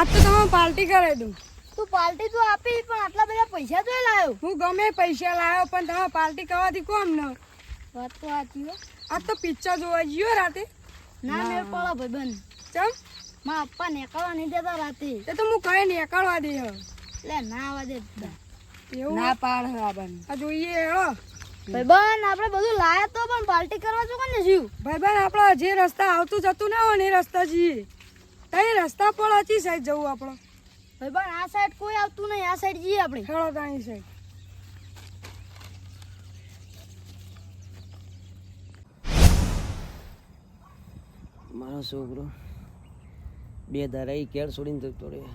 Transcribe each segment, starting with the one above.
આજ તો તમે પાર્ટી કરાવી દઉં. તું પાર્ટી તો આપી પણ આટલા બધા પૈસા તો લાવ્યો હું ગમે પૈસા લાવ્યો પણ તમે પાર્ટી કરવાથી કોમ ન. વાત તો સાચી હો. આજ તો પિક્ચર જોવા ગયો રાતે. ના મેળ પડો ભાઈબંધ ચમ. મા પપ્પા નીકળવા નહીં દેતા રાતે. તે તો હું કઈ નીકળવા દે. એટલે ના આવવા દે. એવું? ના પાડ હરાબન આ જોઈએ હેળો ભાઈબંધ આપણે બધું લાયા તો પણ પાર્ટી કરવા શું કોને જીવ ભાઈબંધ આપણે આપણા જે રસ્તા આવતું જતું ના હોય ને એ રસ્તા જઈએ. તઈ રસ્તા પર હચી સાઈડ જવું આપણો પણ આ સાઈડ કોઈ આવતું નહીં આ સાઈડ જઈએ આપણે. હેળો તાણી સાઈડ મારો છોકરો બે ધારા કેળ છોડીને જતો રહ્યો.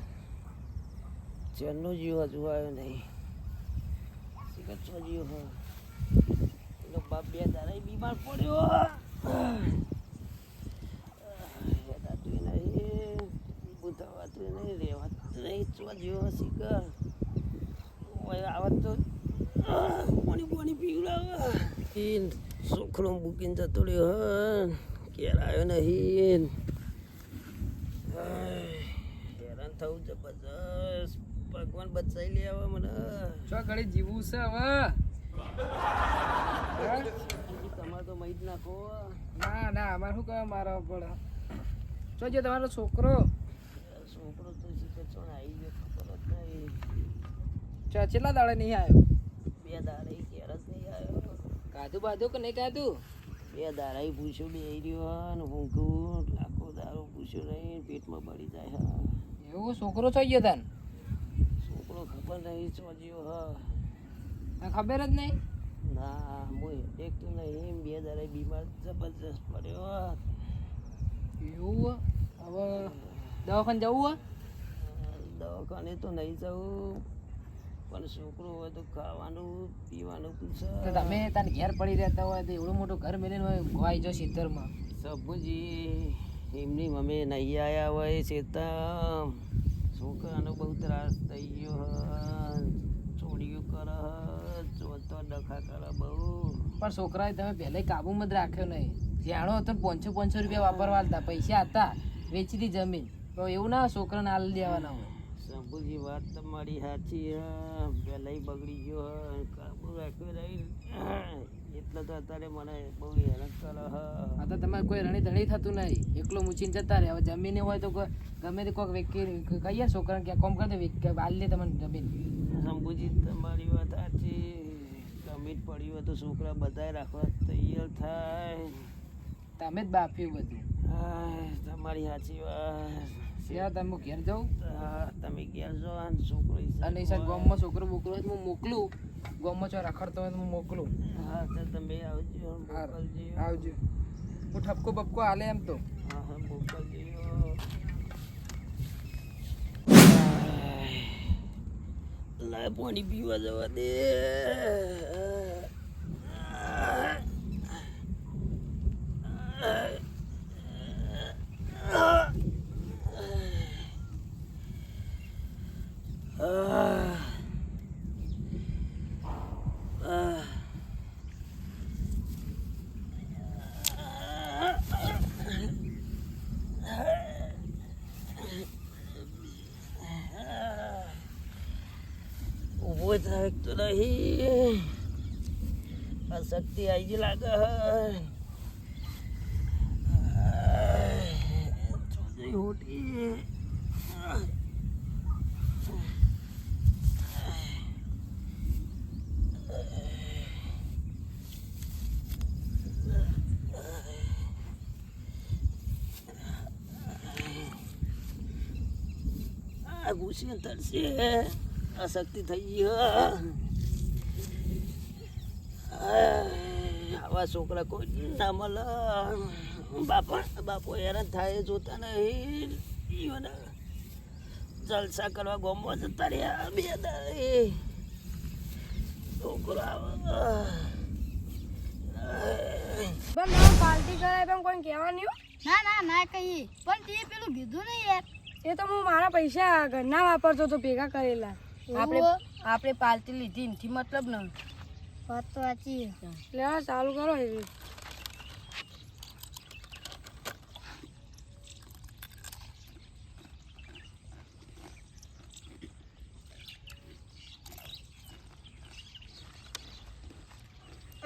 ચેરનો જીવ હજુ આવ્યો નહીં. કચ્છો જીવ હોય બાપ બે ધારા બીમાર પડ્યો હેડાતું નહીં બુધાવાતું નહીં રહેવાતું. નહીં ચો જીવ શીખર આવત તો પાણી પાણી પીવડાવે. છોકરો મૂકીને જતો રહ્યો હન. ક્યારે આવ્યો નહીં હેરાન થવું જબરજસ્ત ભગવાન બચાવી લે હવે મને. ચો ઘડી જીવું છે હવે? તમારે તો મહી જ નાખો ના ના અમારે શું કહે મારા પડે? જે તમારો છોકરો. છોકરો તો આવી ગયો ખબર જ નહીં ચો કેટલા દાડે નહીં આવ્યો બે દાડે ક્યારે ઘેર જ નહીં આવ્યો કાધું બાધું કે નહીં કાધું? બે દાડા પૂછ્યું બે રહ્યો ને ઊંઘું લાખો દારો પૂછ્યું નહીં પેટમાં બળી જાય હા એવું છોકરો થઈ ગયો તાન. છોકરો ખબર નહીં ચોજ્યો હા ખબર જ નહીં? ના હું એક તો નહીં બે દાડા બીમાર જબરજસ્ત પડ્યો એવું હવે દવાખાને જવું હોય? દવાખાને તો નહીં જવું. પણ છોકરો હોય તો ખાવાનું પીવાનું પૂછે તમે તને ઘેર પડી રહેતા હોય તો એવડું મોટું ઘર મેળીને હોય ગોવાઈ જો સિત્તેરમાં સબુજી એમની મમ્મી નહીં આવ્યા હોય ચેતમ છોકરાનો બહુ ત્રાસ થઈ ગયો ચોરીઓ કરે ચોથો ડખા કરે બહુ. પણ છોકરાએ તમે પહેલે કાબુમાં જ રાખ્યો નહીં. જાણો હતો પાંચસો પાંચસો રૂપિયા વાપરવા હતા પૈસા હતા વેચી દી જમીન. તો એવું ના છોકરાને હાલ દેવાના હોય. શંભુજી વાત તમારી સાચી હ. પહેલાંય બગડી ગયો હ. કાબુ રાખ્યો રહી. એટલે તો અત્યારે મને બહુ હેરાન કરે હ. આ તો તમારે કોઈ રણી ધણી થતું નહીં. એકલો મૂચીને જતા રહે. હવે જમીન હોય તો ગમે તે કોઈક વેકી કહીએ છોકરાને કે કોમ કરે વેક હાલ લે તમને જમીન. શંભુજી તમારી વાત સાચી. કમીટ પડ્યું હોય તો છોકરા બધાય રાખવા તૈયાર થાય. તમે જ બાપ્યું બધું. તમારી સાચી વાત. ત્યાં તમે ઘેર જાઉં તમે ઘેર છો આ છોકરો અને સાહેબ ગામમાં છોકરો બોકરો હું મોકલું. ગામમાં છો રખડતો હોય તો હું મોકલું. હા તો તમે આવજો આવજો. હું ઠપકો બપકો હાલે એમ તો. હા હા મોકલજો. લાય પાણી પીવા જવા દે. ઊભો થાય તો નહીં આ શક્તિ આવી જ લાગે ચોથી હોટી આ ઘૂસી તરશે આ શક્તિ થઈ ગઈ આવા છોકરા કોઈ ના મળે. બાપા બાપો હેરાન થાય જોતા નહીં. જલસા કરવા ગોમવા જતા રહ્યા બે દાડે. છોકરો આવે પણ તમે પાર્ટી કરાય પણ કોઈ કહેવા નહીં ના ના ના કહીએ. પણ તે પેલું કીધું નહીં યાર. એ તો હું મારા પૈસા ઘરના વાપરતો તો ભેગા કરેલા. આપણે આપણે પાલટી લીધી એમથી મતલબ ન. વાત તો સાચી. લે ચાલુ કરો એવી.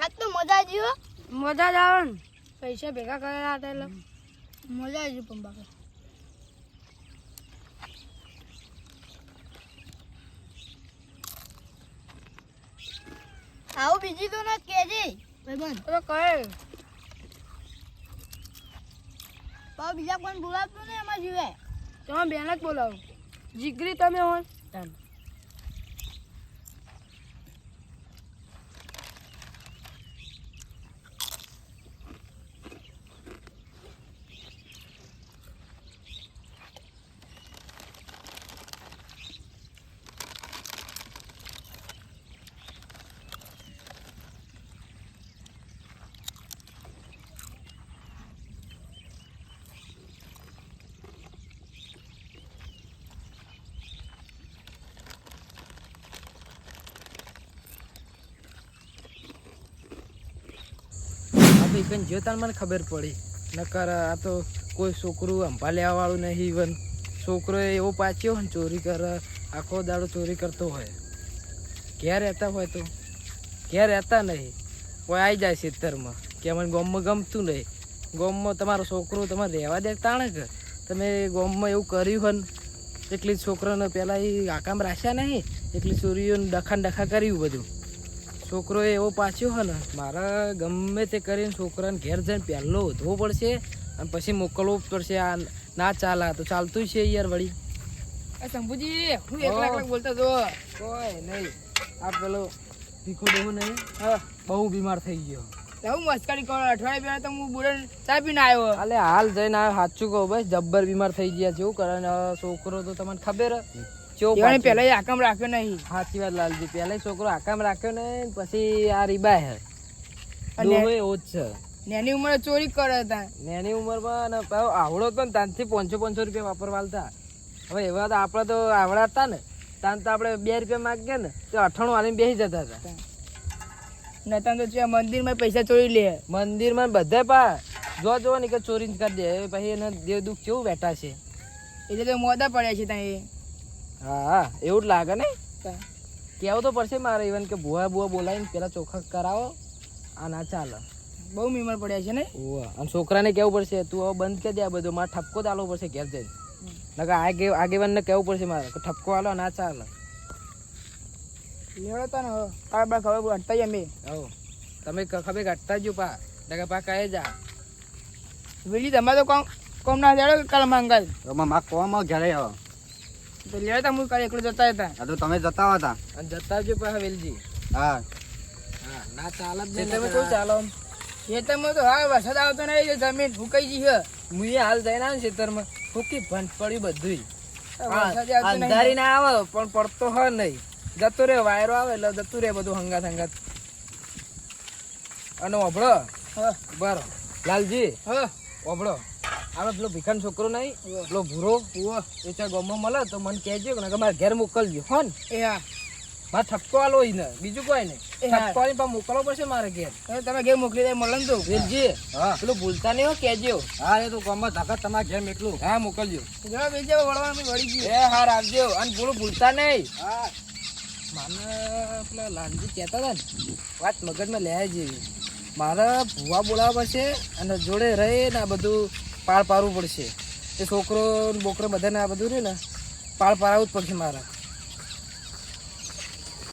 આજ તો મજા જીવો મજા જ આવે ને. પૈસા ભેગા કરેલા હતા એટલે. મજા આવી પણ બાકી. આવું બીજી તો ના કેજે. ભાઈબંધ. તો કહે. પાછું બીજા કોઈ બોલાવતું ને એમાં જીવે. તમે બેન જ બોલાવો. જીગરી તમે હોય. આ તો એકન જો તાર મને ખબર પડી. નકર આ તો કોઈ છોકરું અંભા લેવા વાળું નહીં ઇવન છોકરો એવો પાચ્યો હોય ચોરી કર, આખો દાડો ચોરી કરતો હોય. ક્યાં રહેતા હોય તો? ઘેર રહેતા નહીં? કોઈ આવી જાય સિત્તરમાં કે મને ગોમમાં ગમતું નહીં. ગોમમાં તમારો છોકરો તમારે રહેવા દે તાણે કે તમે ગોમમાં એવું કર્યું હોય એટલી છોકરાને પહેલાં એ આકામ રાખ્યા નહીં, એટલી ચોરીઓને ડખા ડખા કર્યું બધું. છોકરો એવો પાછો હે ને મારે ગમે તે કરીને છોકરાને ઘેર જઈને પહેલો વધવો પડશે અને પછી મોકલવો પડશે. આ ના ચાલે તો ચાલતું છે યાર વળી. શંભુજી હું એકલા એકલા બોલતા જો કોઈ નહીં. આ પેલો ભીખો દેવું નહીં. બહુ બીમાર થઈ ગયો. હું મસ્કરી કરો અઠવાડિયા પહેલા તો હું બુડન ચા પીને આવ્યો. અલે હાલ જઈને આ સાચું કહું બસ જબ્બર બીમાર થઈ ગયા છે એવું કરે છોકરો તો તમને ખબર કેવો પેલા આકામ રાખ્યો નહીં. સાચી વાત લાલજી પેલા છોકરો આકામ રાખ્યો ને પછી આ રીબા હે અને- ઓછ છે. નેની ઉંમરે ચોરી કરે હતા નેની ઉંમરમાં આવડો તો ત્યાંથી પાંચસો પાંચસો રૂપિયા વાપરવા હતા. હવે એવા તો આપણે તો આવડા હતા ને ત્યાં તો આપણે બે રૂપિયા માગીએ ને તો અઠાણું આલીને બેસી જતા હતા. નતા તો છે મંદિરમાં પૈસા ચોરી લે. મંદિરમાં બધા પા જો જો ને કે ચોરી જ કરી દે. પછી એને દેવ દુઃખ કેવું બેઠા છે? એટલે તો મોદા પડ્યા છે ત્યાં હા હા એવું જ લાગે ને? કેવું તો પડશે મારે ઇવન કે ભૂવા ભૂવા બોલાવીને પેલા ચોખ્ખા કરાવો આ ના ચાલે. બહુ બીમાર પડ્યા છે ને? ઓવા અને છોકરાને કેવું પડશે તું હવે બંધ કરી દે આ બધું મારે ઠપકો ચાલવો પડશે ઘેર જઈને. નકર આગે આગેવાનને કહેવું પડશે મારે કે ઠપકો આલો ના ચાલે. લેવડો તો ને બાર ખબર હટતા જ અમે હો તમે ખબર ઘટતા જ પા નકર પા કહે જા. વેલી તમે તો કોમ કોમ ના જાડો કાલ માંગાય? માં કોમાં ઘરે આવો. તો લેવડો તો હું કાલે એકલો જતા હતા હા તો તમે જતા હતા. અને જતા જો પા વેલજી. હા. હા ના ચાલે જ તમે તો ચાલો? ખેતરમાં તો હા વરસાદ આવતો નહીં જમીન ફૂકાઈ ગઈ છે. હું હાલ જઈને આવ્યો ખેતરમાં. ફૂકી ભંટ પડ્યું બધું. અંધારી ના આવે પણ પડતો હ નહીં. જતો રે વાયરો આવે એટલે જતું રે બધું હંગાત હંગાત. અને ઓભળો. હા. બરો લાલજી. હા. ઓભળો. આપણે પેલો ભીખાન છોકરો નહીં પેલો ભૂરો એ ચાલ ગામમાં મળે તો મને કહેજો કે મારે ઘેર મોકલજો. હો ને એ હા. મારે ઠપકો આલો ને. બીજું કોઈ નહીં. હા. ઠપકો આલીને પાછું મોકલવો પડશે મારે ઘેર. તમે ઘેર મોકલી દે મળે ને તો. વેલજી હા. પેલું ભૂલતા નહીં હો કહેજો. હા એ તો કોમમાં તાકાત તમારા ઘેર મેકલું હા મોકલજો. જો જાવ વળવાનું વળી ગયું એ હાર આવજો અને પેલું ભૂલતા નહીં. હા. મને પેલા લાલજી કહેતા હતા ને વાત મગજમાં લેવા જેવી. મારે ભૂવા બોલાવવા પડશે અને જોડે રહે ને આ બધું પાળ પાડવું પડશે. એ છોકરો બોકરો બધાને આ બધું રહ્યું ને, પાળ પાડવું જ પડશે મારે.